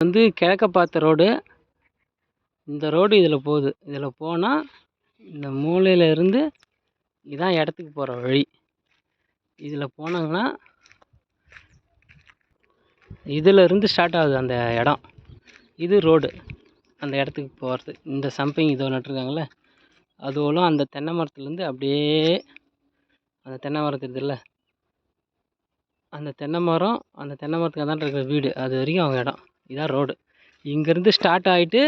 வந்து கிழக்க பார்த்த ரோடு இந்த ரோடு இதில் போகுது. இதில் போனால் இந்த மூலையில் இருந்து இதான் இடத்துக்கு போகிற வழி. இதில் போனாங்கன்னா இதிலருந்து ஸ்டார்ட் ஆகுது அந்த இடம். இது ரோடு அந்த இடத்துக்கு போகிறது இந்த சம்பிங் இதோ நட்டுருக்காங்கல்ல அதுவெல்லாம் அந்த தென்னை மரத்துலேருந்து அப்படியே அந்த தென்னை மரத்து இருக்குதுல்ல அந்த தென்னை மரம் அந்த தென்னை மரத்துக்கு தான் இருக்கிற வீடு. அது வரைக்கும் அவங்க இடம். இதான் ரோடு இங்கேருந்து ஸ்டார்ட் ஆகிட்டு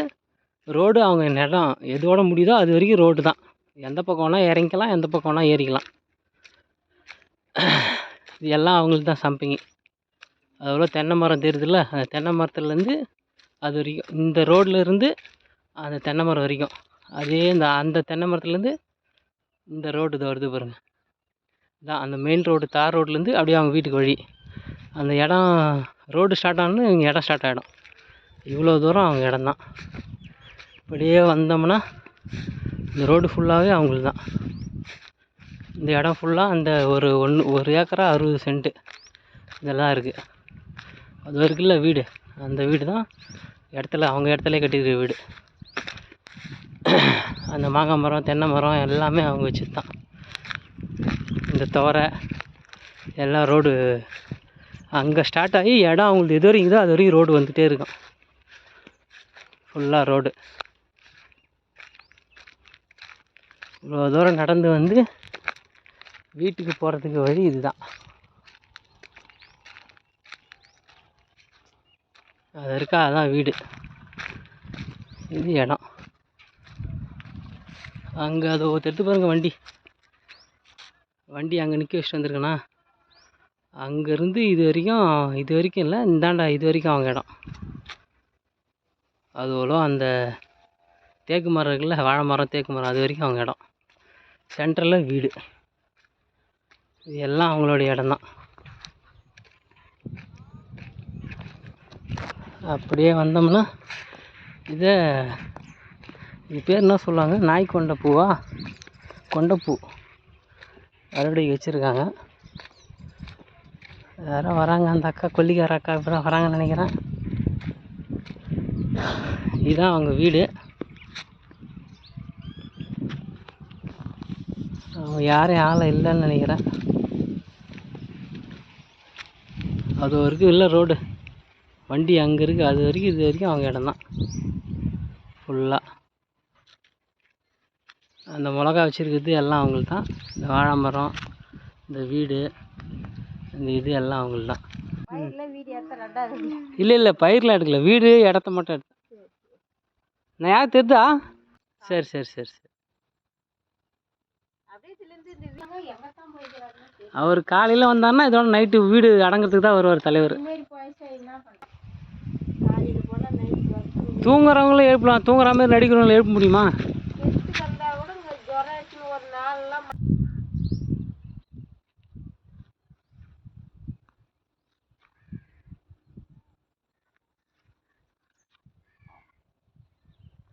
ரோடு அவங்க இடம் எதோட முடியுதோ அது வரைக்கும் ரோடு தான். எந்த பக்கம் வேணால் இறங்கிக்கலாம் எந்த பக்கம் வேணால் ஏறிக்கலாம். இது எல்லாம் அவங்களுக்கு தான் சம்பிங்க அதுபோல் தென்னை மரம் தெரியுதுல்ல அந்த தென்னை மரத்துலேருந்து அது வரைக்கும் இந்த ரோட்லேருந்து அந்த தென்னை மரம் வரைக்கும். அதே இந்த அந்த தென்னை மரத்துலேருந்து இந்த ரோடு இது வருது பாருங்கள் இதான் அந்த மெயின் ரோடு தார் ரோட்லேருந்து அப்படியே அவங்க வீட்டுக்கு வழி. அந்த இடம் ரோடு ஸ்டார்ட் ஆனால் இவங்க இடம் ஸ்டார்ட் ஆகிடும் இவ்வளோ தூரம் அவங்க இடம் தான் இப்படியே வந்தோம்னா இந்த ரோடு ஃபுல்லாகவே அவங்களுக்கு தான் இந்த இடம் ஃபுல்லாக அந்த ஒரு ஒன்று ஒரு ஏக்கரா அறுபது சென்ட்டு இதெல்லாம் இருக்குது அது இருக்குல்ல வீடு. அந்த வீடு தான் இடத்துல அவங்க இடத்துல கட்டியிருக்க வீடு. அந்த மாங்காய் மரம் தென்னை மரம் எல்லாமே அவங்க வச்சு தான் இந்த துவரை எல்லாம் ரோடு அங்கே ஸ்டார்ட் ஆகி இடம் அவங்களுக்கு எது வரைக்கும் அது வரைக்கும் ரோடு வந்துகிட்டே இருக்கும். ஃபுல்லாக ரோடு இவ்வளோ தூரம் நடந்து வந்து வீட்டுக்கு போகிறதுக்கு வழி இதுதான். அது இருக்கா? அதான் வீடு. இது இடம். அங்கே அதை எடுத்து பாருங்கள் வண்டி. வண்டி அங்கே நிற்க வச்சுட்டு வந்திருக்கேண்ணா அங்கேருந்து இது வரைக்கும் இது வரைக்கும் இல்லை இந்தாண்டா இது வரைக்கும் அவங்க இடம். அதுபோல் அந்த தேக்கு மரம் இருக்குல்ல வாழை மரம் தேக்கு மரம் அது வரைக்கும் அவங்க இடம். சென்டரில் வீடு. இது எல்லாம் அவங்களுடைய இடம்தான் அப்படியே வந்தோம்னா இதை இது பேர் என்ன சொல்லுவாங்க? நாய் கொண்ட பூவா கொண்டைப்பூ அறுவடைக்கு வச்சுருக்காங்க. யாரோ வராங்க அந்த அக்கா கொல்லிக்கார அக்கா இப்போ தான் வராங்கன்னு நினைக்கிறேன். இதுதான் அவங்க வீடு. அவங்க யாரும் ஆளை இல்லைன்னு நினைக்கிறேன். அது வரைக்கும் இல்லை ரோடு. வண்டி அங்கே இருக்குது அது வரைக்கும் இது வரைக்கும் அவங்க இடம் தான். ஃபுல்லாக அந்த மிளகா வச்சுருக்கிறது எல்லாம் அவங்களுக்கு தான் இந்த வாழை மரம் இந்த வீடு. இந்த இது எல்லாம் அவங்களுக்கு தான் இல்லை இல்லை பயிரெலாம் எடுக்கல. வீடு இடத்த மட்டும் எடுத்து நான் யார் தெரிதா? சரி சரி சரி சரி. அவர் காலையில் வந்தாருன்னா இதோட நைட்டு வீடு அடங்கிறதுக்கு தான் வருவார் தலைவர். தூங்குறவங்களும் எழுப்பலாம். தூங்குற மாதிரி நடிக்கிறவங்களும் எழுப்ப முடியுமா?